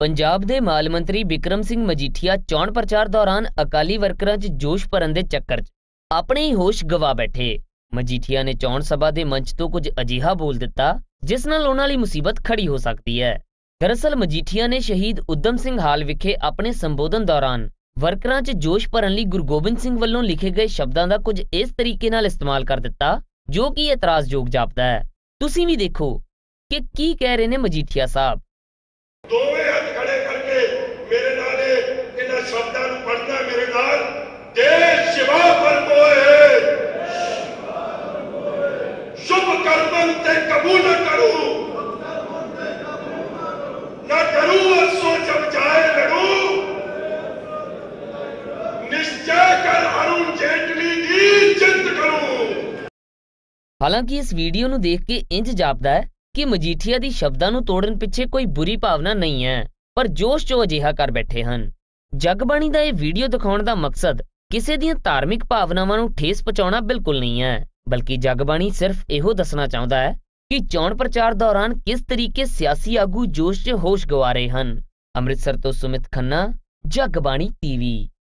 ਪੰਜਾਬ ਦੇ ਮਾਲ ਮੰਤਰੀ ਬਿਕਰਮ ਸਿੰਘ ਮਜੀਠੀਆ ਚੋਣ ਪ੍ਰਚਾਰ ਦੌਰਾਨ ਅਕਾਲੀ ਵਰਕਰਾਂ 'ਚ ਜੋਸ਼ ਭਰਨ ਦੇ ਚੱਕਰ 'ਚ ਆਪਣੇ ਹੀ ਹੋਸ਼ ਗਵਾ ਬੈਠੇ। ਮਜੀਠੀਆ ਨੇ ਚੋਣ ਸਭਾ ਦੇ ਮੰਚ ਤੋਂ ਕੁਝ ਅਜਿਹਾ ਬੋਲ ਦਿੱਤਾ, ਜਿਸ ਨਾਲ ਉਹਨਾਂ ਲਈ ਮੁਸੀਬਤ ਖੜੀ ਹੋ ਸਕਦੀ ਹੈ। ਦਰਅਸਲ ਮਜੀਠੀਆ ਨੇ ਸ਼ਹੀਦ ਉਦਮ ਸਿੰਘ ਹਾਲ ਵਿਖੇ ਆਪਣੇ ਸੰਬੋਧਨ ਦੌਰਾਨ ਵਰਕਰਾਂ 'ਚ ਜੋਸ਼ ਭਰਨ ਲਈ ਗੁਰੂ ਗੋਬਿੰਦ ਸਿੰਘ ਵੱਲੋਂ ਲਿਖੇ ਗਏ ਸ਼ਬਦਾਂ ਦਾ ਕੁਝ ਇਸ ਤਰੀਕੇ ਨਾਲ ਇਸਤੇਮਾਲ ਕਰ ਦਿੱਤਾ, ਜੋ ਕਿ ਇਤਰਾਜ਼ਯੋਗ ਜਾਪਦਾ ਹੈ। ਤੁਸੀਂ ਵੀ ਦੇਖੋ ਕਿ ਕੀ ਕਹਿ ਰਹੇ ਨੇ ਮਜੀਠੀਆ ਸਾਹਿਬ ਦੋਵੇਂ ਹੱਥ ਖੜੇ ਕਰਕੇ ਮੇਰੇ ਨਾਲ ਇਹ ਇਹਨਾਂ ਸ਼ਬਦਾਂ ਨੂੰ ਪੜ੍ਹਨਾ ਮੇਰੇ ਨਾਲ ਦੇ ਸ਼ਿਵਾ ਪਰ ਮੋਏ ਸ਼ੁਭ ਕਰਮਨ ਤੇ ਕਬੂਲ ਨਾ ਕਰੂ ਨਾ ਕਰੂ ਅਸੋ ਜਬ ਜਾਏ ਲੜੂ ਨਿਸ਼ਚੈ ਕਰ ਅਰੁਣ ਜੇਟਲੀ ਦੀ ਚਿੰਤ ਕਰੂੰ ਹਾਲਾਂਕਿ ਇਸ ਵੀਡੀਓ ਨੂੰ ਦੇਖ ਕੇ ਇੰਜ ਜਾਪਦਾ ਹੈ ਕਿ ਮਜੀਠੀਆ ਦੀ ਸ਼ਬਦਾਂ ਨੂੰ ਤੋੜਨ ਪਿੱਛੇ ਕੋਈ ਬੁਰੀ ਭਾਵਨਾ ਨਹੀਂ ਹੈ ਪਰ ਜੋਸ਼ ਜੋ ਅਜਿਹਾ ਕਰ ਬੈਠੇ ਹਨ ਜਗਬਾਣੀ ਦਾ ਇਹ ਵੀਡੀਓ ਦਿਖਾਉਣ ਦਾ ਮਕਸਦ ਕਿਸੇ ਦੀਆਂ ਧਾਰਮਿਕ ਭਾਵਨਾਵਾਂ ਨੂੰ ਠੇਸ ਪਹੁੰਚਾਉਣਾ ਬਿਲਕੁਲ ਨਹੀਂ ਹੈ ਬਲਕਿ ਜਗਬਾਣੀ ਸਿਰਫ ਇਹੋ ਦੱਸਣਾ ਚਾਹੁੰਦਾ ਹੈ ਕਿ ਚੋਣ ਪ੍ਰਚਾਰ ਦੌਰਾਨ ਕਿਸ ਤਰੀਕੇ ਸਿਆਸੀ ਆਗੂ ਜੋਸ਼ 'ਚ ਹੋਸ਼ ਗਵਾ ਰਹੇ ਹਨ? ਅੰਮ੍ਰਿਤਸਰ ਤੋਂ ਸੁਮਿਤ ਖੰਨਾ, ਜਗਬਾਣੀ ਟੀਵੀ।